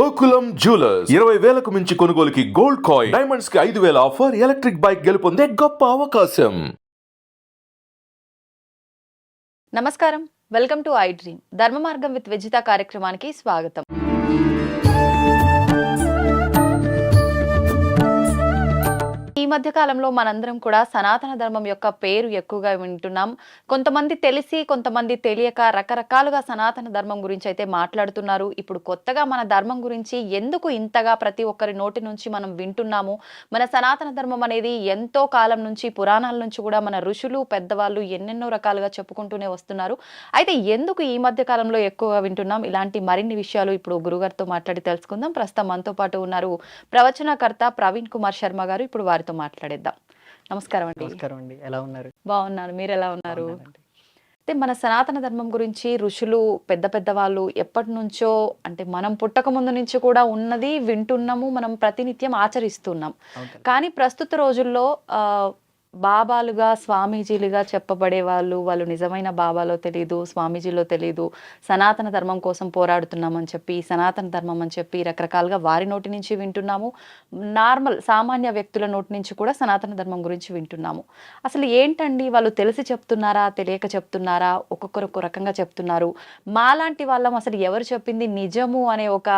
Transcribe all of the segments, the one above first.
Gokulam jewellers. ఇరవై వేలకు మించి కొనుగోలుకి గోల్డ్ కాయిన్. డైమండ్స్కి ఐదు వేల ఆఫర్ ఎలక్ట్రిక్ బైక్ గెలుపొందే గొప్ప అవకాశం. నమస్కారం. Welcome to I dream. ధర్మ మార్గం విత్ విజిత కార్యక్రమానికి స్వాగతం. మధ్య కాలంలో మనందరం కూడా సనాతన ధర్మం యొక్క పేరు ఎక్కువగా వింటున్నాం. కొంతమంది తెలిసి కొంతమంది తెలియక రకరకాలుగా సనాతన ధర్మం గురించి అయితే మాట్లాడుతున్నారు. ఇప్పుడు కొత్తగా మన ధర్మం గురించి ఎందుకు ఇంతగా ప్రతి ఒక్కరి నోటి నుంచి మనం వింటున్నాము? మన సనాతన ధర్మం అనేది ఎంతో కాలం నుంచి పురాణాల నుంచి కూడా మన ఋషులు పెద్దవాళ్ళు ఎన్నెన్నో రకాలుగా చెప్పుకుంటూనే వస్తున్నారు. అయితే ఎందుకు ఈ మధ్య కాలంలో ఎక్కువగా వింటున్నాం? ఇలాంటి మరిన్ని విషయాలు ఇప్పుడు గురుగారితో మాట్లాడి తెలుసుకుందాం. ప్రస్తుతం మనతో పాటు ఉన్నారు ప్రవచనకర్త ప్రవీణ్ కుమార్ శర్మ గారు. ఇప్పుడు వారితో మాట్లాడేద్దాం. నమస్కారం అండి. నమస్కారం అండి. ఎలా ఉన్నారు? బాగున్నారు మీరు ఎలా ఉన్నారు. అయితే మన సనాతన ధర్మం గురించి ఋషులు పెద్ద పెద్ద వాళ్ళు ఎప్పటి నుంచో అంటే మనం పుట్టక ముందు నుంచి కూడా ఉన్నది వింటున్నాము మనం ప్రతినిత్యం ఆచరిస్తున్నాం. కానీ ప్రస్తుత రోజుల్లో ఆ, బాబాలుగా స్వామీజీలుగా చెప్పబడే వాళ్ళు వాళ్ళు నిజమైన బాబాలో తెలియదు స్వామీజీలో తెలియదు సనాతన ధర్మం కోసం పోరాడుతున్నామని చెప్పి సనాతన ధర్మం అని చెప్పి రకరకాలుగా వారి నోటి నుంచి వింటున్నాము. నార్మల్ సామాన్య వ్యక్తుల నోటి నుంచి కూడా సనాతన ధర్మం గురించి వింటున్నాము. అసలు ఏంటండి? వాళ్ళు తెలిసి చెప్తున్నారా? తెలియక చెప్తున్నారా? ఒక్కొక్కరు ఒక రకంగా చెప్తున్నారు. మాలాంటి వాళ్ళం అసలు ఎవరు చెప్పింది నిజము అనే ఒక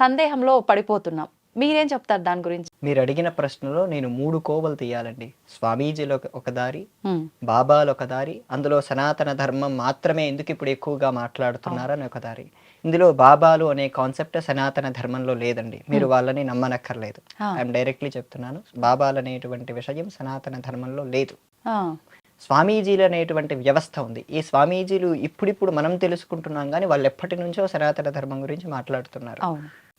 సందేహంలో పడిపోతున్నాం. మీరేం చెప్తారు దాని గురించి? మీరు అడిగిన ప్రశ్నలో నేను మూడు కోవలు తీయాలండి. స్వామీజీలో ఒక- దారి. బాబాలు ఒక దారి అందులో సనాతన ధర్మం మాత్రమే ఎందుకు ఇప్పుడు ఎక్కువగా మాట్లాడుతున్నారని ఒక దారి. ఇందులో బాబాలు అనే కాన్సెప్ట్ సనాతన ధర్మంలో లేదండి. మీరు వాళ్ళని నమ్మనక్కర్లేదు. ఐఎమ్ డైరెక్ట్లీ చెప్తున్నాను. బాబాలు అనేటువంటి విషయం సనాతన ధర్మంలో లేదు. స్వామీజీలు అనేటువంటి వ్యవస్థ ఉంది. ఈ స్వామీజీలు ఇప్పుడిప్పుడు మనం తెలుసుకుంటున్నాం కానీ వాళ్ళు ఎప్పటి నుంచో సనాతన ధర్మం గురించి మాట్లాడుతున్నారు.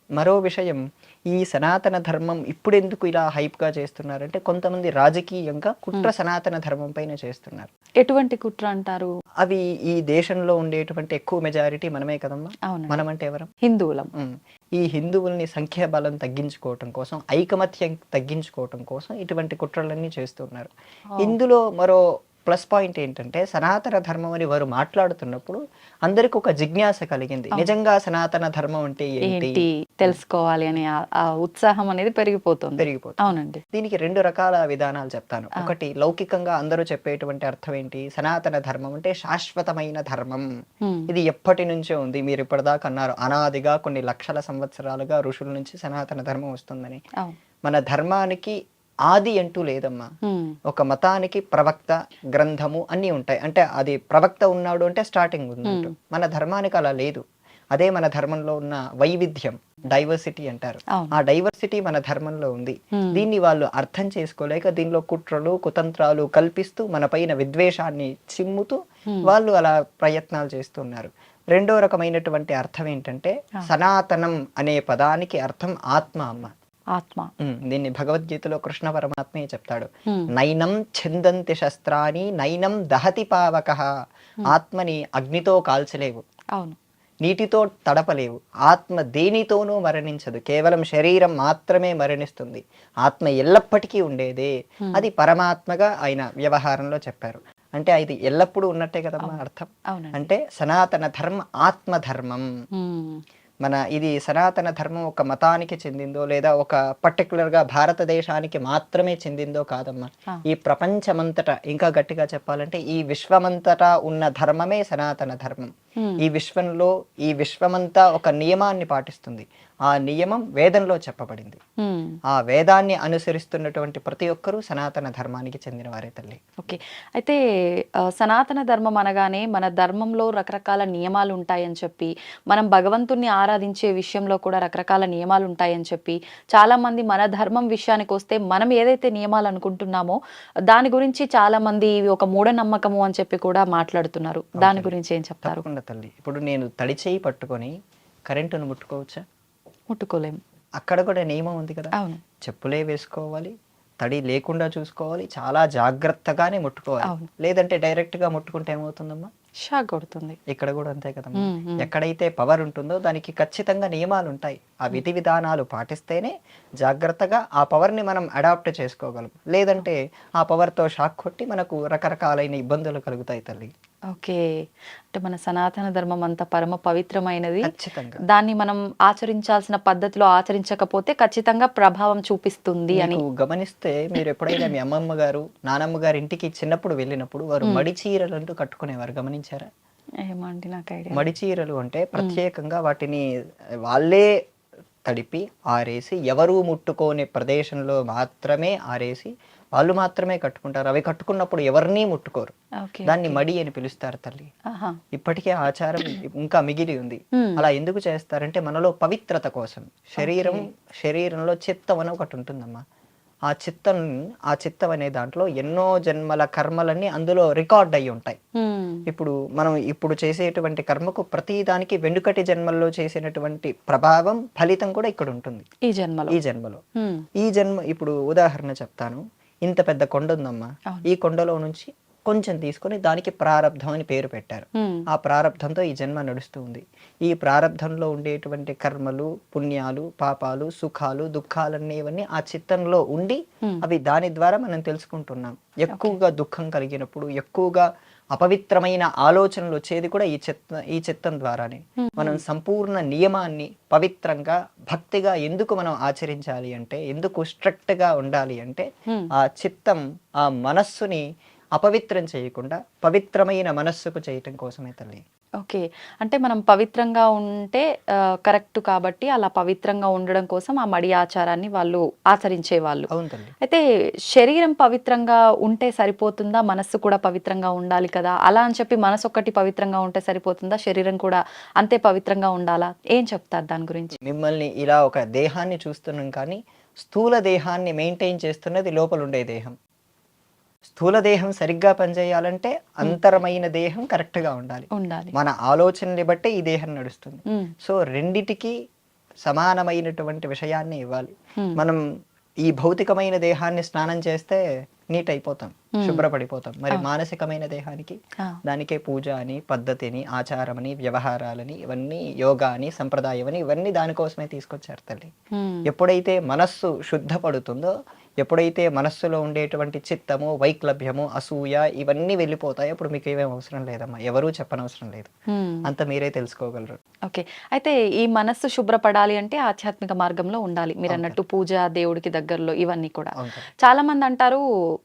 మరో విషయం ఈ సనాతన ధర్మం ఇప్పుడు ఎందుకు ఇలా హైప్గా చేస్తున్నారంటే కొంతమంది రాజకీయంగా కుట్ర సనాతన ధర్మం పైన చేస్తున్నారు. ఎటువంటి కుట్ర అంటారు? అవి ఈ దేశంలో ఉండేటువంటి ఎక్కువ మెజారిటీ మనమే కదమ్మా? మనం అంటే ఎవరం? హిందువులం. ఈ హిందువుల్ని సంఖ్యాబలం తగ్గించుకోవటం కోసం ఐకమత్యం తగ్గించుకోవటం కోసం ఇటువంటి కుట్రలన్నీ చేస్తున్నారు. ఇందులో మరో ప్లస్ పాయింట్ ఏంటంటే సనాతన ధర్మం అని వారు మాట్లాడుతున్నప్పుడు అందరికి ఒక జిజ్ఞాస కలిగింది. నిజంగా సనాతన ధర్మం అంటే ఏంటి? తెలుసుకోవాలి అనే ఉత్సాహం అనేది పెరిగిపోతుంది. పెరిగిపోతుంది. అవునండి. దీనికి రెండు రకాల విధానాలు చెప్తాను. ఒకటి లౌకికంగా అందరూ చెప్పేటువంటి అర్థం ఏంటి? సనాతన ధర్మం అంటే శాశ్వతమైన ధర్మం. ఇది ఎప్పటి నుంచో ఉంది. మీరు ఇప్పటిదాకా అన్నారు. అనాదిగా కొన్ని లక్షల సంవత్సరాలుగా ఋషుల నుంచి సనాతన ధర్మం వస్తుందని. మన ధర్మానికి ఆది అంటూ లేదమ్మా. ఒక మతానికి ప్రవక్త గ్రంథము అన్నీ ఉంటాయి. అంటే అది ప్రవక్త ఉన్నాడు అంటే స్టార్టింగ్ ఉన్నట్టు మన ధర్మానికి అలా లేదు. అదే మన ధర్మంలో ఉన్న వైవిధ్యం డైవర్సిటీ అంటారు. ఆ డైవర్సిటీ మన ధర్మంలో ఉంది. దీన్ని వాళ్ళు అర్థం చేసుకోలేక దీనిలో కుట్రలు కుతంత్రాలు కల్పిస్తూ మన పైన విద్వేషాన్ని చిమ్ముతూ వాళ్ళు అలా ప్రయత్నాలు చేస్తున్నారు. రెండో రకమైనటువంటి అర్థం ఏంటంటే సనాతనం అనే పదానికి అర్థం ఆత్మ అమ్మ. ఆత్మ. దీన్ని భగవద్గీతలో కృష్ణ పరమాత్మే చెప్తాడు. నైనం ఛందంతి శస్త్రాని నైనం దహతి పావక. ఆత్మని అగ్నితో కాల్చలేవు. అవును. నీటితో తడపలేవు. ఆత్మ దేనితోనూ మరణించదు. కేవలం శరీరం మాత్రమే మరణిస్తుంది. ఆత్మ ఎల్లప్పటికీ ఉండేదే. అది పరమాత్మగా ఆయన వ్యవహారంలో చెప్పారు. అంటే అది ఎల్లప్పుడూ ఉన్నట్టే కదమ్మా అర్థం? అంటే సనాతన ధర్మ ఆత్మధర్మం. మన ఇది సనాతన ధర్మం ఒక మతానికి చెందిందో లేదా ఒక particular గా భారతదేశానికి మాత్రమే చెందిందో కాదమ్మా. ఈ ప్రపంచమంతటా ఇంకా గట్టిగా చెప్పాలంటే ఈ విశ్వమంతటా ఉన్న ధర్మమే సనాతన ధర్మం. ఈ విశ్వంలో ఈ విశ్వమంతా ఒక నియమాన్ని పాటిస్తుంది ఆ నియమం వేదంలో చెప్పబడింది. ఆ వేదాన్ని అనుసరిస్తున్నటువంటి ప్రతి ఒక్కరూ సనాతన ధర్మానికి చెందిన వారే తల్లి. ఓకే. అయితే సనాతన ధర్మం అనగానే మన ధర్మంలో రకరకాల నియమాలు ఉంటాయని చెప్పి మనం భగవంతుణ్ణి ఆరాధించే విషయంలో కూడా రకరకాల నియమాలు ఉంటాయని చెప్పి చాలా మంది మన ధర్మం విషయానికి వస్తే మనం ఏదైతే నియమాలు అనుకుంటున్నామో దాని గురించి చాలా మంది ఒక మూఢనమ్మకము అని చెప్పి కూడా మాట్లాడుతున్నారు. దాని గురించి ఏం చెప్తారు? తల్లి. ఇప్పుడు నేను తడి చేయి పట్టుకొని కరెంటును ముట్టుకోవచ్చా? ముట్టుకోలేము. అక్కడ కూడా నియమం ఉంది కదా. అవును. చెప్పులే వేసుకోవాలి తడి లేకుండా చూసుకోవాలి చాలా జాగ్రత్తగానే ముట్టుకోవాలి. అవును. లేదంటే డైరెక్ట్గా ముట్టుకుంటే ఏమవుతుందమ్మా? షాక్ కొడుతుంది. ఇక్కడ కూడా అంతే కదమ్మా. ఎక్కడైతే పవర్ ఉంటుందో దానికి ఖచ్చితంగా నియమాలు ఉంటాయి. ఆ విధి విధానాలు పాటిస్తేనే జాగ్రత్తగా ఆ పవర్ని మనం అడాప్ట్ చేసుకోగలం. లేదంటే ఆ పవర్తో షాక్ కొట్టి మనకు రకరకాలైన ఇబ్బందులు కలుగుతాయి తల్లి. ఓకే. అంటే మన సనాతన ధర్మం అంత పరమ పవిత్రమైనది. ఖచ్చితంగా. దాన్ని మనం ఆచరించాల్సిన పద్ధతిలో ఆచరించకపోతే ఖచ్చితంగా ప్రభావం చూపిస్తుంది అని. గమనిస్తే మీరు ఎప్పుడైనా మీ అమ్మమ్మ గారు నానమ్మ గారి ఇంటికి చిన్నప్పుడు వెళ్ళినప్పుడు వారు మడి చీరలు అంటూ కట్టుకునేవారు. గమనించారా? ఏమండి నాకు ఐడియా మడి చీరలు అంటే ప్రత్యేకంగా వాటిని వాళ్ళే తడిపి ఆరేసి ఎవరు ముట్టుకోని ప్రదేశంలో మాత్రమే ఆరేసి వాళ్ళు మాత్రమే కట్టుకుంటారు. అవి కట్టుకున్నప్పుడు ఎవరినీ ముట్టుకోరు. దాన్ని మడి అని పిలుస్తారు తల్లి. ఇప్పటికే ఆచారం ఇంకా మిగిలి ఉంది. అలా ఎందుకు చేస్తారంటే మనలో పవిత్రత కోసం. శరీరం శరీరంలో చిత్తం అని ఒకటి ఉంటుందమ్మా. ఆ చిత్తం ఆ చిత్తం అనే దాంట్లో ఎన్నో జన్మల కర్మలన్నీ అందులో రికార్డ్ అయి ఉంటాయి. ఇప్పుడు మనం ఇప్పుడు చేసేటువంటి కర్మకు ప్రతి దానికి వెనుకటి జన్మల్లో చేసినటువంటి ప్రభావం ఫలితం కూడా ఇక్కడ ఉంటుంది. ఈ జన్మలో. ఈ జన్మలో. ఈ జన్మ ఇప్పుడు ఉదాహరణ చెప్తాను. ఇంత పెద్ద కొండ ఉందమ్మా. ఈ కొండలో నుంచి కొంచెం తీసుకొని దానికి ప్రారంధం అని పేరు పెట్టారు. ఆ ప్రారంధంతో ఈ జన్మ నడుస్తూ ఉంది ఈ ప్రారంధంలో ఉండేటువంటి కర్మలు పుణ్యాలు పాపాలు సుఖాలు దుఃఖాలన్నీ ఇవన్నీ ఆ చిత్తంలో ఉండి. అవి దాని ద్వారా మనం తెలుసుకుంటున్నాం ఎక్కువగా దుఃఖం కలిగినప్పుడు ఎక్కువగా అపవిత్రమైన ఆలోచనలు వచ్చేది కూడా ఈ చిత్త ఈ చిత్తం ద్వారానే మనం సంపూర్ణ నియమాన్ని పవిత్రంగా భక్తిగా ఎందుకు మనం ఆచరించాలి అంటే ఎందుకు స్ట్రిక్ట్గా ఉండాలి అంటే. ఆ చిత్తం ఆ మనస్సుని అపవిత్రం చేయకుండా పవిత్రమైన మనస్సుకు చేయటం కోసమే తల్లి. ఓకే. అంటే మనం పవిత్రంగా ఉంటే కరెక్ట్ కాబట్టి అలా పవిత్రంగా ఉండడం కోసం ఆ మడి ఆచారాన్ని వాళ్ళు ఆచరించే వాళ్ళు అయితే శరీరం పవిత్రంగా ఉంటే సరిపోతుందా? మనస్సు కూడా పవిత్రంగా ఉండాలి కదా? అలా అని చెప్పి మనసు ఒక్కటి పవిత్రంగా ఉంటే సరిపోతుందా? శరీరం కూడా అంతే పవిత్రంగా ఉండాలా? ఏం చెప్తారు దాని గురించి? మిమ్మల్ని ఇలా ఒక దేహాన్ని చూస్తున్నాం కానీ స్థూల దేహాన్ని మెయింటైన్ చేస్తున్నది లోపల ఉండే దేహం. స్థూల దేహం సరిగ్గా పనిచేయాలంటే అంతరమైన దేహం correct గా ఉండాలి. ఉండాలి. మన ఆలోచనని బట్టే ఈ దేహం నడుస్తుంది. సో రెండిటికి సమానమైనటువంటి విషయాన్ని ఇవ్వాలి. మనం ఈ భౌతికమైన దేహాన్ని స్నానం చేస్తే నీట్ అయిపోతాం శుభ్రపడిపోతాం. మరి మానసికమైన దేహానికి దానికే పూజ అని పద్ధతిని ఆచారమని వ్యవహారాలని ఇవన్నీ యోగా అని సంప్రదాయం అని ఇవన్నీ దానికోసమే తీసుకొచ్చారు తల్లి. ఎప్పుడైతే మనస్సు శుద్ధపడుతుందో ఎప్పుడైతే మనస్సులో ఉండేటువంటి చిత్తము వైక్లభ్యము అసూయ ఇవన్నీ వెళ్ళిపోతాయి అప్పుడు మీకు ఏమేం అవసరం లేదమ్మా. ఎవరూ చెప్పనవసరం లేదు. అంత మీరే తెలుసుకోగలరు. ఓకే. అయితే ఈ మనస్సు శుభ్రపడాలి అంటే ఆధ్యాత్మిక మార్గంలో ఉండాలి. మీరు అన్నట్టు పూజ దేవుడికి దగ్గరలో ఇవన్నీ కూడా. చాలా మంది అంటారు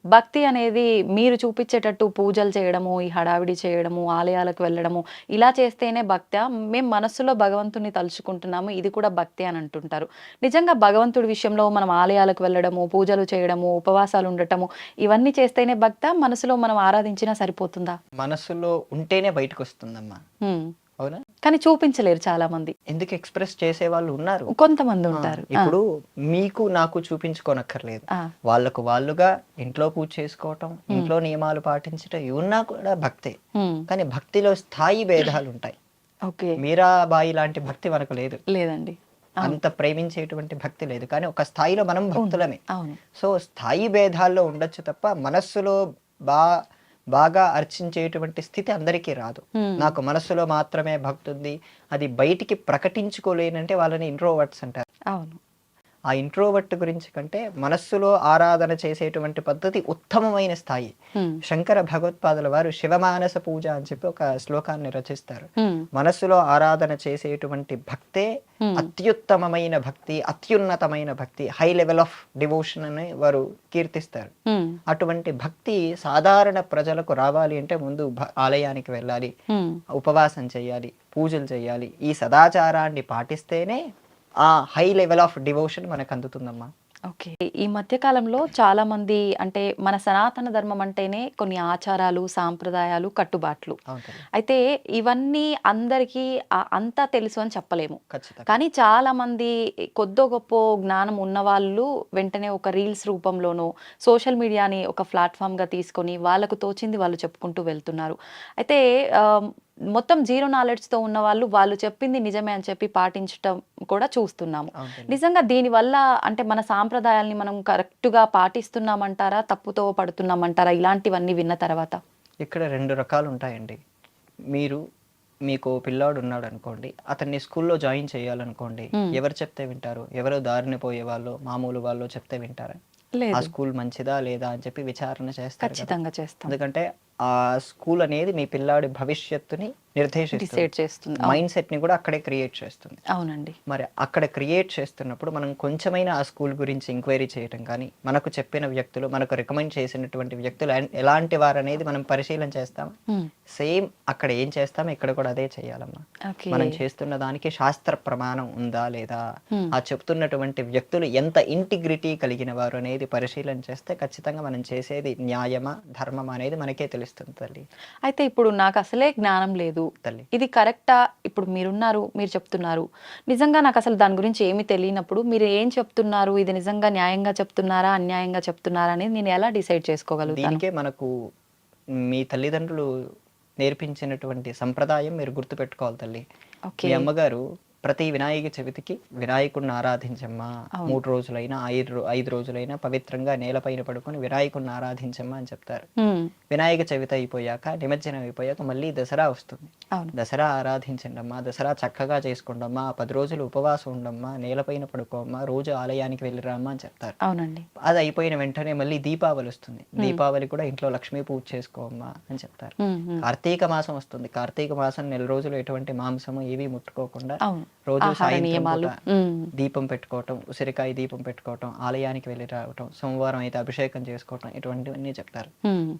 భక్తి అనేది మీరు చూపించేటట్టు పూజలు చేయడము ఈ హడావిడి చేయడము ఆలయాలకు వెళ్ళడము ఇలా చేస్తేనే భక్తి. మేము మనస్సులో భగవంతుని తలుచుకుంటున్నాము ఇది కూడా భక్తి అని అంటుంటారు. నిజంగా భగవంతుడి విషయంలో మనం ఆలయాలకు వెళ్ళడము పూజలు చేయడము ఉపవాసాలు ఉండటము ఇవన్నీ చేస్తేనే భక్త మనసులో మనం ఆరాధించినా సరిపోతుందా? మనస్సులో ఉంటేనే బయటకు వస్తుందమ్మా. అవునా? కానీ చూపించలేరు చాలా మంది ఎందుకు ఎక్స్ప్రెస్ చేసే వాళ్ళు ఉన్నారు. కొంతమంది ఉంటారు. ఇప్పుడు మీకు నాకు చూపించుకోనక్కర్లేదు. వాళ్ళకు వాళ్ళుగా ఇంట్లో పూజ చేసుకోవటం ఇంట్లో నియమాలు పాటించటం ఇవన్నా కూడా భక్తే. కానీ భక్తిలో స్థాయి భేదాలు ఉంటాయి ఓకే మీరాబాయి లాంటి భక్తి మనకు లేదు. లేదండి. అంత ప్రేమించేటువంటి భక్తి లేదు. కానీ ఒక స్థాయిలో మనం భక్తులమే. సో స్థాయి భేదాల్లో ఉండొచ్చు తప్ప మనస్సులో బా బాగా అర్చించేటువంటి స్థితి అందరికీ రాదు. నాకు మనస్సులో మాత్రమే భక్తి ఉంది. అది బయటికి ప్రకటించుకోలేనంటే వాళ్ళని ఇంట్రోవర్ట్స్ అంటారు. అవును. ఆ ఇంట్రోవర్ట్ గురించి కంటే మనస్సులో ఆరాధన చేసేటువంటి పద్ధతి ఉత్తమమైన స్థాయి. శంకర భగవత్పాదుల వారు శివమానస పూజ అని చెప్పి ఒక శ్లోకాన్ని రచిస్తారు. మనస్సులో ఆరాధన చేసేటువంటి భక్తే. అత్యుత్తమమైన భక్తి అత్యున్నతమైన భక్తి హై లెవెల్ ఆఫ్ డివోషన్ అని వారు కీర్తిస్తారు. అటువంటి భక్తి సాధారణ ప్రజలకు రావాలి అంటే ముందు ఆలయానికి వెళ్ళాలి. ఉపవాసం చేయాలి పూజలు చేయాలి ఈ సదాచారాన్ని పాటిస్తేనే ఆ హై లెవెల్ ఆఫ్ డివోషన్ మనకు అందుతుందమ్మా. ఓకే ఈ మధ్య కాలంలో చాలా మంది అంటే మన సనాతన ధర్మం అంటేనే కొన్ని ఆచారాలు సాంప్రదాయాలు కట్టుబాట్లు. అయితే ఇవన్నీ అందరికీ అంతా తెలుసు అని చెప్పలేము. కానీ చాలా మంది కొద్దో గొప్ప జ్ఞానం ఉన్న వాళ్ళు వెంటనే ఒక రీల్స్ రూపంలోనో సోషల్ మీడియాని ఒక ప్లాట్ఫామ్గా తీసుకొని వాళ్ళకు తోచింది వాళ్ళు చెప్పుకుంటూ వెళ్తున్నారు. అయితే మొత్తం జీరో నాలెడ్జ్తో ఉన్న వాళ్ళు వాళ్ళు చెప్పింది నిజమే అని చెప్పి పాటించటం కూడా చూస్తున్నాము. నిజంగా దీనివల్ల అంటే మన సాంప్రదాయాల్ని మనం కరెక్ట్గా పాటిస్తున్నామంటారా తప్పుతో పడుతున్నామంటారా? ఇలాంటివన్నీ విన్న తర్వాత. ఇక్కడ రెండు రకాలు ఉంటాయండి మీరు మీకు పిల్లాడు ఉన్నాడు అనుకోండి అతన్ని స్కూల్లో జాయిన్ చేయాలనుకోండి. ఎవరు చెప్తే వింటారు? ఎవరు దారిని పోయే వాళ్ళు మామూలు వాళ్ళు చెప్తే వింటారా? ఆ స్కూల్ మంచిదా లేదా అని చెప్పి విచారణ చేస్తారు. ఖచ్చితంగా చేస్తాం. ఎందుకంటే ఆ స్కూల్ అనేది మీ పిల్లాడి భవిష్యత్తుని నిర్దేశిస్తుంది. చేస్తుంది. మైండ్ సెట్ని కూడా అక్కడే క్రియేట్ చేస్తుంది. అవునండి. మరి అక్కడ క్రియేట్ చేస్తున్నప్పుడు మనం కొంచెమైనా ఆ స్కూల్ గురించి ఎంక్వైరీ చేయటం కానీ మనకు చెప్పిన వ్యక్తులు మనకు రికమెండ్ చేసినటువంటి వ్యక్తులు ఎలాంటి వారు అనేది మనం పరిశీలన చేస్తాం సేమ్ అక్కడ ఏం చేస్తాం ఇక్కడ కూడా అదే చేయాలమ్మా. మనం చేస్తున్న దానికి శాస్త్ర ప్రమాణం ఉందా లేదా. ఆ చెప్తున్నటువంటి వ్యక్తులు ఎంత ఇంటిగ్రిటీ కలిగిన వారు అనేది పరిశీలన చేస్తే ఖచ్చితంగా మనం చేసేది న్యాయమా ధర్మమా అనేది మనకే తెలుస్తుంది. తల్లి. అయితే ఇప్పుడు నాకు అసలే జ్ఞానం లేదు. తల్లి. ఇది కరెక్టా? ఇప్పుడు మీరున్నారు మీరు చెప్తున్నారు. నిజంగా నాకు అసలు దాని గురించి ఏమీ తెలియనప్పుడు మీరు ఏం చెప్తున్నారు? ఇది నిజంగా న్యాయంగా చెప్తున్నారా? అన్యాయంగా చెప్తున్నారా? అనేది నేను ఎలా డిసైడ్ చేసుకోగలుగుతాను? దీనికే మనకు మీ తల్లిదండ్రులు నేర్పించినటువంటి సంప్రదాయం మీరు గుర్తుపెట్టుకోవాలి తల్లి. ఓకే. మీ అమ్మగారు ప్రతి వినాయక చవితికి వినాయకుడిని ఆరాధించమ్మా. మూడు రోజులైనా ఐదు ఐదు రోజులైనా పవిత్రంగా నేలపైన పడుకొని వినాయకుడిని ఆరాధించమ్మా అని చెప్తారు. వినాయక చవితి అయిపోయాక నిమజ్జనం అయిపోయాక మళ్ళీ దసరా వస్తుంది. దసరా ఆరాధించండి అమ్మా దసరా చక్కగా చేసుకోండమ్మా పది రోజులు ఉపవాసం ఉండమ్మా నేలపైన పడుకోమ్మా రోజు ఆలయానికి వెళ్ళిరామ్మా అని చెప్తారు. అవునండి. అది అయిపోయిన వెంటనే మళ్ళీ దీపావళి వస్తుంది. దీపావళి కూడా ఇంట్లో లక్ష్మీ పూజ చేసుకోమ్మా అని చెప్తారు. కార్తీక మాసం వస్తుంది. కార్తీక మాసం నెల రోజులు ఎటువంటి మాంసము ఏవి ముట్టుకోకుండా రోజు సాయంత్రం దీపం పెట్టుకోవటం ఉసిరికాయ దీపం పెట్టుకోవటం ఆలయానికి వెళ్ళి రావటం సోమవారం అయితే అభిషేకం చేసుకోవటం ఇటువంటివన్నీ చెప్తారు.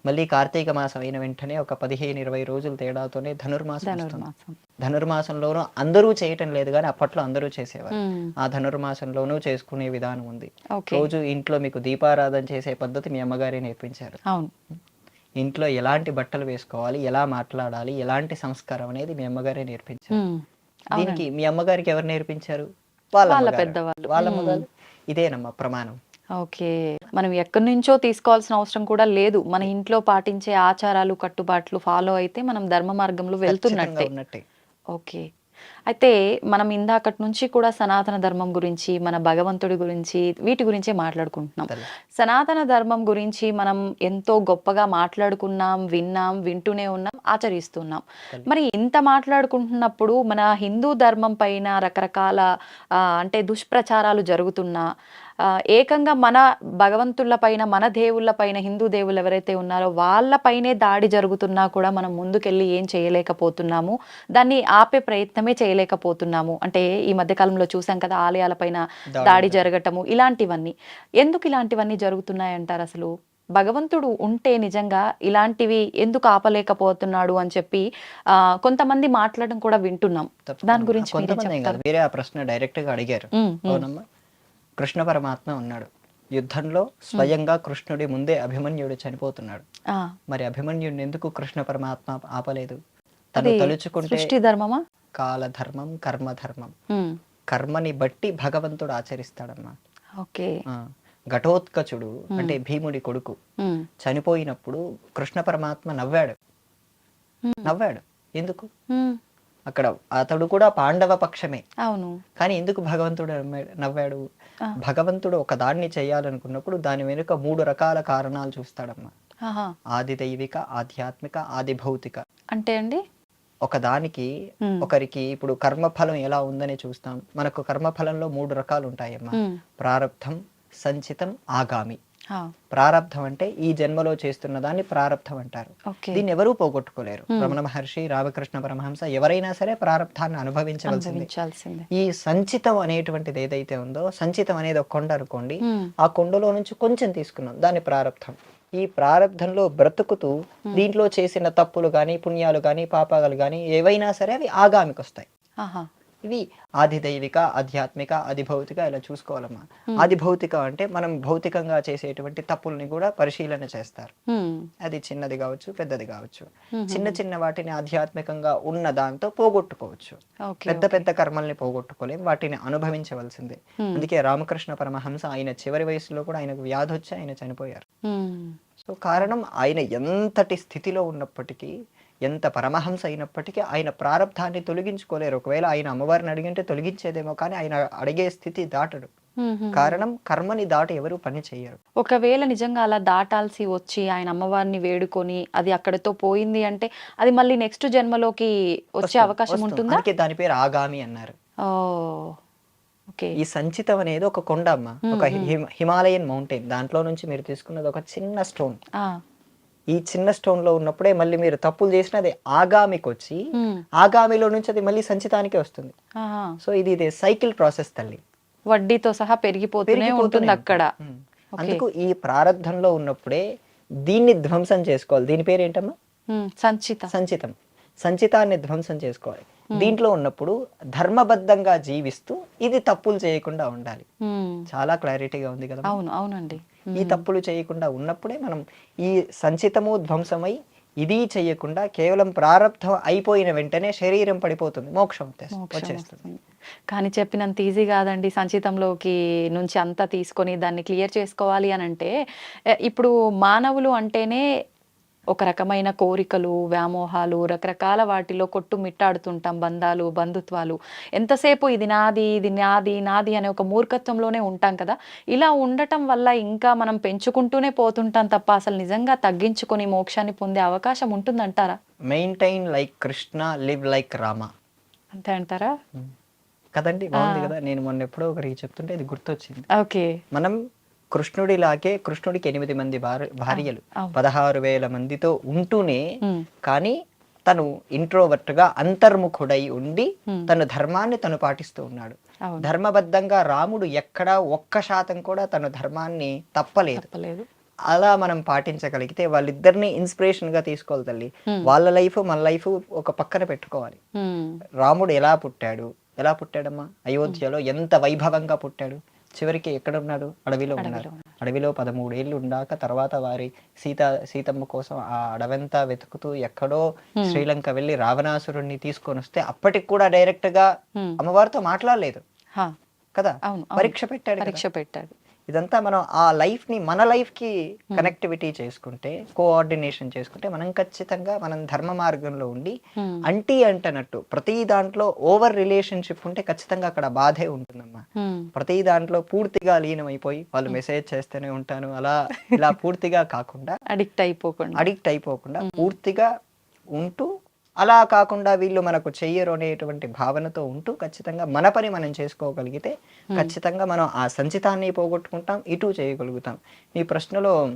మళ్ళీ కార్తీక మాసం అయిన వెంటనే ఒక పదిహేను ఇరవై రోజుల తేడాతోనే ధనుర్మాసం ధనుర్మాసంలోనూ అందరూ చేయటం లేదు కానీ అప్పట్లో అందరూ చేసేవారు. ఆ ధనుర్మాసంలోనూ చేసుకునే విధానం ఉంది. రోజు ఇంట్లో మీకు దీపారాధన చేసే పద్ధతి మీ అమ్మగారే నేర్పించారు. ఇంట్లో ఎలాంటి బట్టలు వేసుకోవాలి ఎలా మాట్లాడాలి ఎలాంటి సంస్కారం అనేది మీ అమ్మగారే నేర్పించారు. దీనికి మీ అమ్మగారికి ఎవరు నేర్పించారు? వాళ్ళ. పెద్దవాళ్ళు. వాళ్ళ మ్మ్. అమ్మగారు? ఇదేనమ్మా ప్రమాణం. ఓకే. మనం ఎక్కడి నుంచో తీసుకోవాల్సిన అవసరం కూడా లేదు. మన ఇంట్లో పాటించే ఆచారాలు కట్టుబాట్లు ఫాలో అయితే మనం ధర్మ మార్గంలో వెళ్తున్నట్టే. ఓకే. అయితే మనం ఇందాకటి నుంచి కూడా సనాతన ధర్మం గురించి మన భగవంతుడి గురించి వీటి గురించే మాట్లాడుకుంటున్నాం. సనాతన ధర్మం గురించి మనం ఎంతో గొప్పగా మాట్లాడుకున్నాం విన్నాం వింటూనే ఉన్నాం ఆచరిస్తున్నాం. మరి ఇంత మాట్లాడుకుంటున్నప్పుడు మన హిందూ ధర్మం పైన రకరకాల ఆ, అంటే దుష్ప్రచారాలు జరుగుతున్నా ఏకంగా మన భగవంతుల పైన మన దేవుళ్ళ పైన హిందూ దేవుళ్ళు ఎవరైతే ఉన్నారో వాళ్ళపైనే దాడి జరుగుతున్నా కూడా మనం ముందుకెళ్ళి ఏం చేయలేకపోతున్నాము? దాన్ని ఆపే ప్రయత్నమే చేయలేకపోతున్నాము. అంటే ఈ మధ్య కాలంలో చూసాం కదా ఆలయాలపైన దాడి దాడి జరగటము ఇలాంటివన్నీ. ఎందుకు ఇలాంటివన్నీ జరుగుతున్నాయి అంటారు అసలు? భగవంతుడు ఉంటే నిజంగా ఇలాంటివి ఎందుకు ఆపలేకపోతున్నాడు అని చెప్పి ఆ, కొంతమంది మాట్లాడడం కూడా వింటున్నాం. దాని గురించి మీరే ఆ ప్రశ్న డైరెక్ట్గా అడిగారు. అవునమ్మా? కృష్ణ పరమాత్మ ఉన్నాడు. యుద్ధంలో స్వయంగా కృష్ణుడి ముందే అభిమన్యుడు చనిపోతున్నాడు. మరి అభిమన్యుడిని ఎందుకు కృష్ణ పరమాత్మ ఆపలేదు? తను తలుచుకుంటే ధర్మమా? కాలధర్మం కర్మధర్మం. ఉమ్, కర్మని బట్టి భగవంతుడు ఆచరిస్తాడమ్మా ఓకే. ఘటోత్కచుడు అంటే భీముడి కొడుకు. చనిపోయినప్పుడు కృష్ణ పరమాత్మ నవ్వాడు. నవ్వాడు. ఎందుకు? అక్కడ అతడు కూడా పాండవ పక్షమే. అవును. కానీ ఎందుకు భగవంతుడు నవ్వాడు. భగవంతుడు ఒక దాన్ని చేయాలనుకున్నప్పుడు దాని వెనుక మూడు రకాల కారణాలు చూస్తాడమ్మా. ఆది దైవిక ఆధ్యాత్మిక ఆది భౌతిక. అంటే అండి? ఒక దానికి ఒకరికి ఇప్పుడు కర్మఫలం ఎలా ఉందని చూస్తాం. మనకు కర్మఫలంలో మూడు రకాలు ఉంటాయమ్మా. ఉమ్, ప్రారబ్ధం సంచితం ఆగామి. ఆ, ప్రారబ్ధం అంటే ఈ జన్మలో చేస్తున్న దాన్ని ప్రారబ్ధం అంటారు దీన్ని ఎవరూ పోగొట్టుకోలేరు. రమణ మహర్షి రామకృష్ణ పరమహంస ఎవరైనా సరే ప్రారబ్ధాన్ని అనుభవించవలసిందే. అనుభవించాల్సిందే. ఈ సంచితం అనేటువంటిది ఏదైతే ఉందో సంచితం అనేది ఒక కొండ అనుకోండి ఆ కొండలో నుంచి కొంచెం తీసుకున్నాం దాని ప్రారబ్ధం ఈ ప్రారబ్ధంలో బ్రతుకుతూ దీంట్లో చేసిన తప్పులు కానీ పుణ్యాలు కానీ పాపాలు కానీ ఏవైనా సరే అవి ఆగామికి వస్తాయి ఆహా ఇవి ఆది దైవిక ఆధ్యాత్మిక ఆది భౌతిక ఇలా చూసుకోవాలమ్మా. ఆది భౌతిక అంటే మనం భౌతికంగా చేసేటువంటి తప్పుల్ని కూడా పరిశీలన చేస్తారు. అది చిన్నది కావచ్చు పెద్దది కావచ్చు. చిన్న చిన్న వాటిని ఆధ్యాత్మికంగా ఉన్న దాంతో పోగొట్టుకోవచ్చు. పెద్ద పెద్ద కర్మల్ని పోగొట్టుకోలేం వాటిని అనుభవించవలసిందే. అందుకే రామకృష్ణ పరమహంస ఆయన చివరి వయసులో కూడా ఆయనకు వ్యాధి వచ్చి ఆయన చనిపోయారు. సో కారణం ఆయన ఎంతటి స్థితిలో ఉన్నప్పటికీ ఎంత పరమహంస అయినప్పటికీ ఆయన ప్రారంధాన్ని తొలగించుకోలేరు. ఒకవేళ ఆయన అమ్మవారిని అడిగింటే తొలగించేదేమో కానీ ఆయన అడిగే స్థితి దాటడు. కారణం కర్మని దాటి ఎవరు పని చేయరు. ఒకవేళ నిజంగా అలా దాటాల్సి వచ్చి ఆయన అమ్మవారిని వేడుకొని అది అక్కడితో పోయింది అంటే అది మళ్ళీ నెక్స్ట్ జన్మలోకి వచ్చే అవకాశం. ఉంటుందా? దాని పేరు ఆగామి అన్నారు. ఈ సంచితం అనేది ఒక కొండ అమ్మ. ఒక హిమ- హిమాలయన్ మౌంటైన్. దాంట్లో నుంచి మీరు తీసుకున్నది ఒక చిన్న స్టోన్. ఈ చిన్న స్టోన్లో ఉన్నప్పుడే మళ్ళీ మీరు తప్పులు చేసిన అది ఆగామికి వచ్చి ఉమ్. ఆగామిలో నుంచి అది మళ్ళీ సంచితానికే వస్తుంది. సో ఇది ఇది సైకిల్ ప్రాసెస్ తల్లి. వడ్డీతో సహా పెరిగిపోతూనే పెరిగిపోతూనే ఉంటుంది అక్కడ. ఓకే. అందుకు ఈ ప్రారంధంలో ఉన్నప్పుడే దీన్ని ధ్వంసం చేసుకోవాలి. దీని పేరు ఏంటమ్మా? ఉమ్, సంచిత. సంచితం. సంచితాన్ని ధ్వంసం చేసుకోవాలి. దీంట్లో ఉన్నప్పుడు ధర్మబద్ధంగా జీవిస్తూ ఇది తప్పులు చేయకుండా ఉండాలి. చాలా క్లారిటీగా ఉంది కదా అవును అవునండి. ఈ తప్పులు చేయకుండా ఉన్నప్పుడే మనం ఈ సంచితము ధ్వంసమై ఇది చేయకుండా కేవలం ప్రారంధం అయిపోయిన వెంటనే శరీరం పడిపోతుంది మోక్షం వచ్చేస్తుంది. కానీ చెప్పినంత ఈజీ కాదండి సంచితంలోకి నుంచి అంతా తీసుకొని దాన్ని క్లియర్ చేసుకోవాలి అని అంటే ఇప్పుడు మానవులు అంటేనే ఒక రకమైన కోరికలు వ్యామోహాలు రకరకాల వాటిలో కొట్టు మిట్టాడుతుంటాం బంధాలు బంధుత్వాలు. ఎంతసేపు ఇది నాది ఇది నాది నాది అనే ఒక మూర్ఖత్వంలోనే ఉంటాం కదా? ఇలా ఉండటం వల్ల ఇంకా మనం పెంచుకుంటూనే పోతుంటాం తప్ప అసలు నిజంగా తగ్గించుకొని మోక్షాన్ని పొందే అవకాశం ఉంటుందంటారా? Maintain like Krishna live like Rama అంతే అంటారా? కదండి బాగుంది కదా? నేను మొన్న ఎప్పుడో ఒకరికి చెప్తుంటే ఇది గుర్తొచ్చింది. ఓకే. మనం కృష్ణుడిలాగే కృష్ణుడికి ఎనిమిది మంది భార్య- భార్యలు. పదహారు వేల మందితో ఉంటూనే. కానీ తను ఇంట్రోవర్ట్గా అంతర్ముఖుడై ఉండి. తన ధర్మాన్ని తను పాటిస్తూ ఉన్నాడు. ధర్మబద్ధంగా రాముడు ఎక్కడా ఒక్క శాతం కూడా తన ధర్మాన్ని తప్పలేదు. అలా మనం పాటించగలిగితే వాళ్ళిద్దరిని ఇన్స్పిరేషన్గా తీసుకోవాలి తల్లి. వాళ్ళ లైఫ్ మన లైఫ్ ఒక పక్కన పెట్టుకోవాలి. రాముడు ఎలా పుట్టాడు? ఎలా పుట్టాడమ్మా? అయోధ్యలో ఎంత వైభవంగా పుట్టాడు? చివరికి ఎక్కడ ఉన్నాడు అడవిలో ఉన్నారు. అడవిలో పదమూడేళ్ళు ఉండాక తర్వాత వారి సీత సీతమ్మ కోసం ఆ అడవంతా వెతుకుతూ ఎక్కడో శ్రీలంక వెళ్ళి రావణాసురుణ్ణి తీసుకొని వస్తే అప్పటికి కూడా డైరెక్ట్గా. అమ్మవారితో మాట్లాడలేదు. కదా. పరీక్ష పెట్టాడు. పరీక్ష పెట్టాడు. ఇదంతా మనం ఆ లైఫ్ని మన లైఫ్కి కనెక్టివిటీ చేసుకుంటే కోఆర్డినేషన్ చేసుకుంటే మనం ఖచ్చితంగా మనం ధర్మ మార్గంలో ఉండి Hmm. అంటీ అంటనట్టు ప్రతి దాంట్లో ఓవర్ రిలేషన్షిప్ ఉంటే ఖచ్చితంగా అక్కడ బాధే ఉంటుందమ్మా. ఉమ్. ప్రతి దాంట్లో పూర్తిగా లీనమైపోయి వాళ్ళు మెసేజ్ చేస్తూనే ఉంటాను. అలా ఇలా పూర్తిగా కాకుండా అడిక్ట్ అయిపోకుండా. అడిక్ట్ అయిపోకుండా పూర్తిగా ఉంటూ అలా కాకుండా వీళ్ళు మనకు చెయ్యరు అనేటువంటి భావనతో ఉంటూ ఖచ్చితంగా మన పని మనం చేసుకోగలిగితే ఖచ్చితంగా మనం ఆ సంచితాన్ని పోగొట్టుకుంటాం ఇటు చేయగలుగుతాం. ఈ ప్రశ్నలో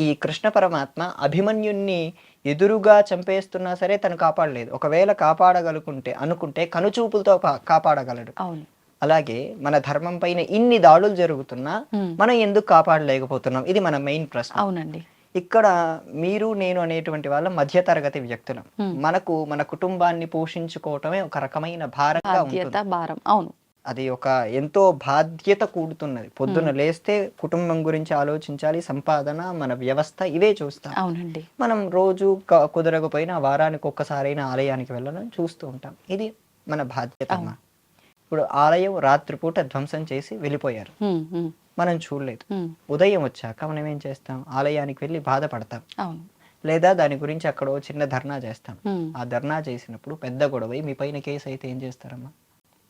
ఈ కృష్ణ పరమాత్మ అభిమన్యుణ్ణి ఎదురుగా చంపేస్తున్నా సరే తను కాపాడలేదు. ఒకవేళ కాపాడగలుగుంటే అనుకుంటే కనుచూపులతో కాపాడగలడు. అవును. అలాగే మన ధర్మం పైన ఇన్ని దాడులు జరుగుతున్నా. మనం ఎందుకు కాపాడలేకపోతున్నాం? ఇది మన మెయిన్ ప్రశ్న. అవునండి. ఇక్కడ మీరు నేను అనేటువంటి వాళ్ళ మధ్యతరగతి వ్యక్తులం. మనకు మన కుటుంబాన్ని పోషించుకోవటమే ఒక రకమైన భారంగా ఉంటుంది. భారం. అవును. అది ఒక ఎంతో బాధ్యత కూడుతున్నది. పొద్దున లేస్తే కుటుంబం గురించి ఆలోచించాలి సంపాదన మన వ్యవస్థ ఇవే చూస్తాం. అవునండి. మనం రోజు కుదరకపోయినా వారానికి ఒక్కసారైనా ఆలయానికి వెళ్ళడం చూస్తూ ఉంటాం. ఇది మన బాధ్యత ఇప్పుడు ఆలయం రాత్రిపూట ధ్వంసం చేసి వెళ్ళిపోయారు. మనం చూడలేదు. ఉదయం వచ్చాక మనం ఏం చేస్తాం? ఆలయానికి వెళ్ళి బాధపడతాం. లేదా దాని గురించి అక్కడ చిన్న ధర్నా చేస్తాం. ఆ ధర్నా చేసినప్పుడు పెద్ద గొడవ మీ పైన కేసు అయితే ఏం చేస్తారమ్మా?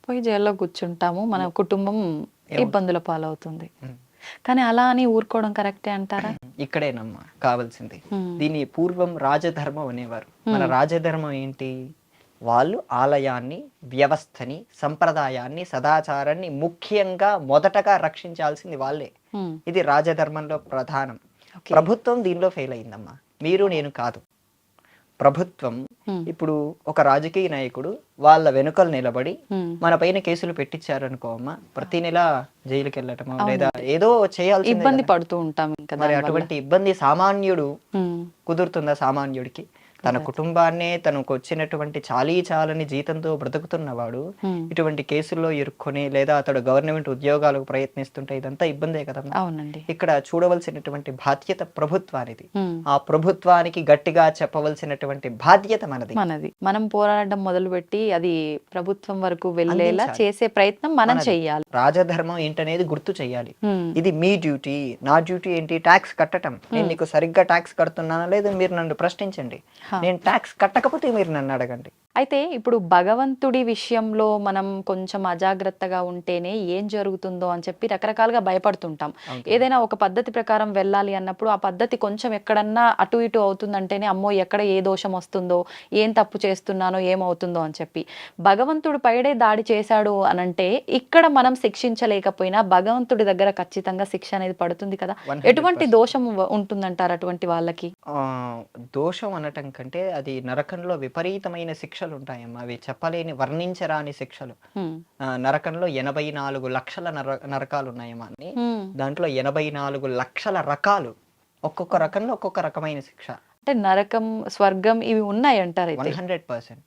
పోయి జైల్లో కూర్చుంటాము. మన కుటుంబం ఇబ్బందుల పాలవుతుంది. కానీ అలా అని ఊరుకోవడం కరెక్టే అంటారా? ఇక్కడేనమ్మా కావాల్సింది. దీని పూర్వం రాజధర్మం అనేవారు. మన రాజధర్మం ఏంటి? వాళ్ళు ఆలయాన్ని వ్యవస్థని సంప్రదాయాన్ని సదాచారాన్ని ముఖ్యంగా మొదటగా రక్షించాల్సింది వాళ్ళే. ఇది రాజధర్మంలో ప్రధానం. ప్రభుత్వం దీనిలో ఫెయిల్ అయిందమ్మా. మీరు నేను కాదు. ప్రభుత్వం. ఇప్పుడు ఒక రాజకీయ నాయకుడు వాళ్ళ వెనుకలు నిలబడి. మన పైన కేసులు పెట్టించారు అనుకో అమ్మా ప్రతి నెల జైలుకి వెళ్ళటమో లేదా ఏదో చేయాల్సి ఇబ్బంది పడుతూ ఉంటాం మరి. అటువంటి ఇబ్బంది సామాన్యుడు కుదురుతుందా సామాన్యుడికి? తన కుటుంబాన్నే తనకు వచ్చినటువంటి చాలీ చాలని జీతంతో బ్రతుకుతున్నవాడు ఉమ్. ఇటువంటి కేసుల్లో ఇరుక్కొని లేదా అతడు గవర్నమెంట్ ఉద్యోగాలకు ప్రయత్నిస్తుంటే ఇదంతా ఇబ్బందే కదమ్మా. అవునండి. ఇక్కడ చూడవలసినటువంటి బాధ్యత ప్రభుత్వానిది. ఉమ్, ఆ ప్రభుత్వానికి గట్టిగా చెప్పవలసినటువంటి బాధ్యత మనది. మనది. మనం పోరాడడం మొదలుపెట్టి అది ప్రభుత్వం వరకు వెళ్ళేలా. చేసే ప్రయత్నం మనం. చెయ్యాలి. రాజధర్మం ఏంటనేది గుర్తు చేయాలి ఉమ్, ఇది మీ డ్యూటీ నా డ్యూటీ ఏంటి? ట్యాక్స్ కట్టటం. నేను నీకు సరిగ్గా ట్యాక్స్ కడుతున్నానా? లేదు మీరు నన్ను ప్రశ్నించండి. నేను ట్యాక్స్ కట్టకపోతే మీరు నన్ను అడగండి. అయితే ఇప్పుడు భగవంతుడి విషయంలో మనం కొంచెం అజాగ్రత్తగా ఉంటేనే ఏం జరుగుతుందో అని చెప్పి రకరకాలుగా భయపడుతుంటాం. ఏదైనా ఒక పద్ధతి ప్రకారం వెళ్ళాలి అన్నప్పుడు ఆ పద్ధతి కొంచెం ఎక్కడన్నా అటు ఇటు అవుతుందంటేనే అమ్మో ఎక్కడ ఏ దోషం వస్తుందో ఏం తప్పు చేస్తున్నానో ఏమవుతుందో అని చెప్పి. భగవంతుడు పైడే దాడి చేశాడు అనంటే ఇక్కడ మనం శిక్షించలేకపోయినా భగవంతుడి దగ్గర ఖచ్చితంగా శిక్ష అనేది పడుతుంది కదా. 100% ఎటువంటి దోషం ఉంటుందంటారు అటువంటి వాళ్ళకి? దోషం అనటం కంటే అది నరకంలో విపరీతమైన శిక్షలు ఉంటాయమ్మా అవి చెప్పలేని వర్ణించరాని శిక్షలు. నరకంలో ఎనభై నాలుగు లక్షల నర నరకాలు ఉన్నాయమ్మా అన్ని. దాంట్లో ఎనభై నాలుగు లక్షల రకాలు. ఒక్కొక్క రకంలో ఒక్కొక్క రకమైన శిక్ష. అంటే నరకం స్వర్గం ఇవి ఉన్నాయి అంటారు one hundred percent.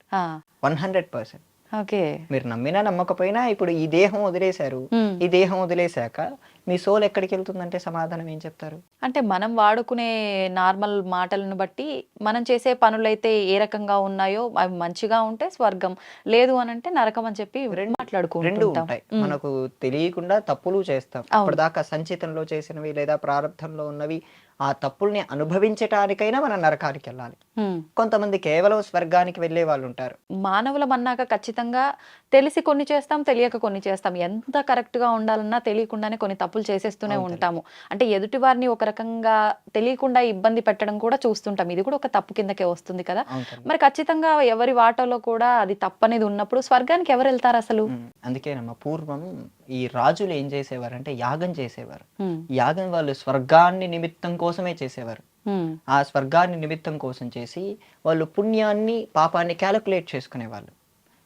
One hundred percent. Okay. మీరు నమ్మినా నమ్మకపోయినా ఇప్పుడు ఈ దేహం వదిలేశారు. ఈ దేహం వదిలేశాక మీ సోల్ ఎక్కడికి వెళ్తుందంటే సమాధానం ఏం చెప్తారు? అంటే మనం వాడుకునే నార్మల్ మాటలను బట్టి మనం చేసే పనులైతే ఏ రకంగా ఉన్నాయో అవి మంచిగా ఉంటే స్వర్గం లేదు అని అంటే నరకం అని చెప్పి రెండు ఉంటాయి. మనకు తెలియకుండా తప్పులు చేస్తాం. అవును. ఇప్పటిదాకా సంచితంలో చేసినవి లేదా ప్రారంభంలో ఉన్నవి ఆ తప్పుల్ని అనుభవించటానికైనా మనం నరకానికి వెళ్ళాలి. కొంతమంది కేవలం స్వర్గానికి వెళ్ళే వాళ్ళు ఉంటారు. మానవులం అన్నాక ఖచ్చితంగా తెలిసి కొన్ని చేస్తాం తెలియక కొన్ని చేస్తాం. ఎంత కరెక్ట్గా ఉండాలన్నా తెలియకుండానే కొన్ని తప్పులు చేసేస్తూనే. ఉంటాము. అంటే ఎదుటి వారిని ఒక రకంగా తెలియకుండా ఇబ్బంది పెట్టడం కూడా చూస్తుంటాం. ఇది కూడా ఒక తప్పు కిందకే వస్తుంది కదా. మరి ఖచ్చితంగా ఎవరి వాటలో కూడా అది తప్పనేది ఉన్నప్పుడు స్వర్గానికి ఎవరు వెళ్తారు అసలు? అందుకేనమ్మా పూర్వం ఈ రాజులు ఏం చేసేవారంటే యాగం చేసేవారు. యాగం వాళ్ళు స్వర్గాన్ని నిమిత్తం కోసమే చేసేవారు. ఆ స్వర్గాన్ని నిమిత్తం కోసం చేసి వాళ్ళు పుణ్యాన్ని పాపాన్ని క్యాలిక్యులేట్ చేసుకునేవాళ్ళు.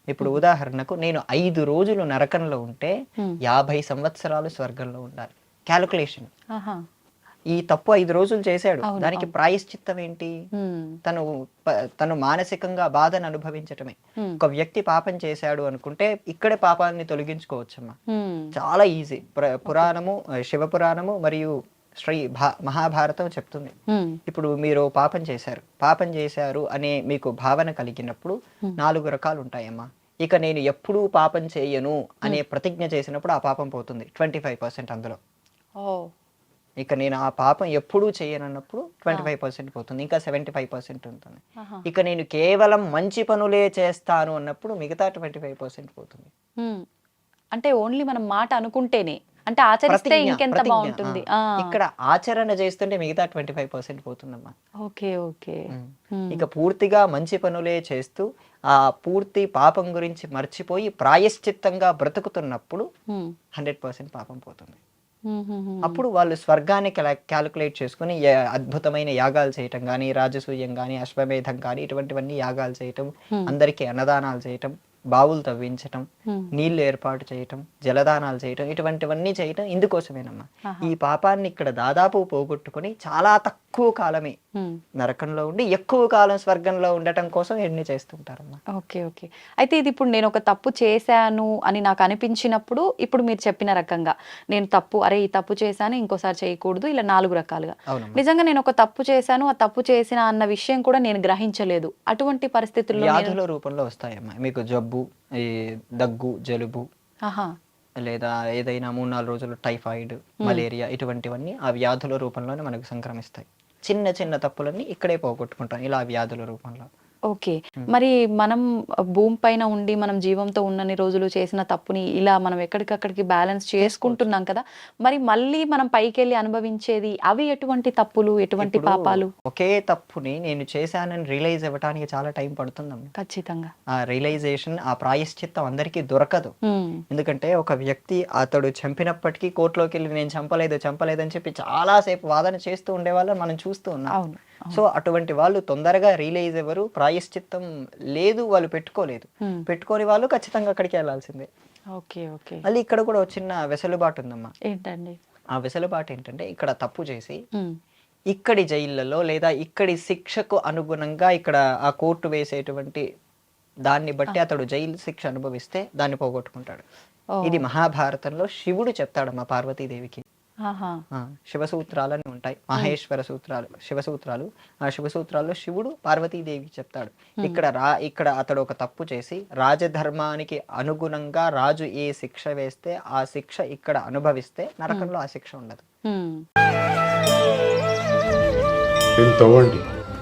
ఇప్పుడు ఉదాహరణకు నేను ఐదు రోజులు నరకంలో ఉంటే. యాభై సంవత్సరాలు స్వర్గంలో ఉండాలి. క్యాలిక్యులేషన్. ఆహా, ఈ తప్పు ఐదు రోజులు చేశాడు. దానికి. ప్రాయశ్చిత్తం ఏంటి? తను తను మానసికంగా బాధను అనుభవించటమే. ఒక వ్యక్తి పాపం చేశాడు అనుకుంటే ఇక్కడే పాపాన్ని తొలగించుకోవచ్చమ్మా. చాలా ఈజీ. ప్ర- పురాణము శివ పురాణము మరియు శ్రీ భా మహాభారతం చెప్తుంది. ఇప్పుడు మీరు పాపం చేశారు. పాపం చేశారు అనే మీకు భావన కలిగినప్పుడు నాలుగు రకాలు ఉంటాయమ్మా ఇక నేను ఎప్పుడూ పాపం చేయను అనే ప్రతిజ్ఞ చేసినప్పుడు ఆ పాపం పోతుంది ట్వంటీ ఫైవ్ పర్సెంట్ అందులో. ఇక నేను ఆ పాపం ఎప్పుడూ చేయనన్నప్పుడు ట్వంటీ ఫైవ్ పర్సెంట్ పోతుంది. ఇంకా సెవెంటీ ఫైవ్ పర్సెంట్ ఉంటుంది. ఇక నేను కేవలం మంచి పనులే చేస్తాను అన్నప్పుడు మిగతా ట్వంటీ ఫైవ్ పర్సెంట్ పోతుంది. అంటే ఓన్లీ మనం మాట అనుకుంటేనే. అంటే ఆచరిస్తే ఇంకెంత బాగుంటుంది. ఇక్కడ ఆచరణ చేస్తుంటే మిగతా twenty five percent పోతుందమ్మా. Okay okay. ఇక పూర్తిగా మంచి పనులే చేస్తూ ఆ పూర్తి పాపం గురించి మర్చిపోయి ప్రాయశ్చిత్తంగా బ్రతుకుతున్నప్పుడు హండ్రెడ్ పర్సెంట్ పాపం పోతుంది. అప్పుడు వాళ్ళు స్వర్గాన్ని క్యాలిక్యులేట్ చేసుకుని అద్భుతమైన యాగాలు చేయటం కానీ రాజసూయం కానీ అశ్వమేధం కానీ ఇటువంటివన్నీ యాగాలు చేయటం. అందరికీ అన్నదానాలు చేయటం బావులు తవ్వించటం నీళ్ళు ఏర్పాటు చేయటం జలదానాలు చేయటం ఇటువంటివన్నీ చేయటం ఇందుకోసమేనమ్మా. ఈ పాపాన్ని ఇక్కడ దాదాపు పోగొట్టుకొని చాలా తక్కువ కాలమే. నరకంలో ఉండి ఎక్కువ కాలం స్వర్గంలో ఉండటం కోసం ఎన్ని చేస్తుంటారమ్మా. Okay okay. అయితే ఇది ఇప్పుడు నేను ఒక తప్పు చేశాను అని నాకు అనిపించినప్పుడు ఇప్పుడు మీరు చెప్పిన రకంగా నేను తప్పు అరే ఈ తప్పు చేశాను ఇంకోసారి చేయకూడదు ఇలా నాలుగు రకాలుగా. నిజంగా నేను ఒక తప్పు చేశాను ఆ తప్పు చేసిన అన్న విషయం కూడా నేను గ్రహించలేదు. అటువంటి పరిస్థితుల్లో వ్యాధుల రూపంలో వస్తాయమ్మా. మీకు జబ్బు ఈ దగ్గు జలుబు లేదా ఏదైనా మూడు నాలుగు రోజులు టైఫాయిడ్ మలేరియా ఇటువంటివన్నీ ఆ వ్యాధుల రూపంలోనే మనకు సంక్రమిస్తాయి. చిన్న చిన్న తప్పులన్నీ ఇక్కడే పోగొట్టుకుంటాం. ఇలా వ్యాధుల రూపంలో. ఓకే. మరి మనం భూమి పైన ఉండి మనం జీవంతో ఉన్నన్ని రోజులు చేసిన తప్పుని ఇలా మనం ఎక్కడికక్కడికి బ్యాలెన్స్ చేసుకుంటున్నాం కదా మరి మళ్ళీ మనం పైకి వెళ్ళి అనుభవించేది అవి ఎటువంటి తప్పులు ఎటువంటి పాపాలు? ఒకే తప్పుని నేను చేశానని రియలైజ్ అవ్వడానికి చాలా టైం పడుతుందమ్మా ఖచ్చితంగా. ఆ రియలైజేషన్ ఆ ప్రాయశ్చిత్తం అందరికీ దొరకదు. ఎందుకంటే ఒక వ్యక్తి అతడు చంపినప్పటికీ కోర్టులోకి వెళ్ళి నేను చంపలేదు చంపలేదు అని చెప్పి చాలాసేపు వాదన చేస్తూ ఉండేవాళ్ళని మనం చూస్తూ ఉన్నాం. అవును. సో అటువంటి వాళ్ళు తొందరగా రియలైజ్ ఎవరు? ప్రాయశ్చిత్తం లేదు వాళ్ళు పెట్టుకోలేదు. పెట్టుకోని వాళ్ళు ఖచ్చితంగా అక్కడికి వెళ్ళాల్సిందే. Okay okay. మళ్ళీ ఇక్కడ కూడా ఒక చిన్న వెసులుబాటు ఉందమ్మా. ఏంటండి? ఆ వెసులుబాటు ఏంటంటే ఇక్కడ తప్పు చేసి ఇక్కడి జైళ్ళలో లేదా ఇక్కడి శిక్షకు అనుగుణంగా ఇక్కడ ఆ కోర్టు వేసేటువంటి దాన్ని బట్టి అతడు జైలు శిక్ష అనుభవిస్తే దాన్ని పోగొట్టుకుంటాడు. ఇది మహాభారతంలో శివుడు చెప్తాడమ్మా పార్వతీదేవికి. ఆహా. ఆ, శివసూత్రాలని ఉంటాయి. మహేశ్వర సూత్రాలు శివసూత్రాలు. ఆ శివసూత్రాల్లో శివుడు పార్వతీదేవికి చెప్తాడు. ఇక్కడ రా ఇక్కడ అతడు ఒక తప్పు చేసి రాజధర్మానికి అనుగుణంగా రాజు ఏ శిక్ష వేస్తే ఆ శిక్ష ఇక్కడ అనుభవిస్తే నరకంలో ఆ శిక్ష ఉండదు.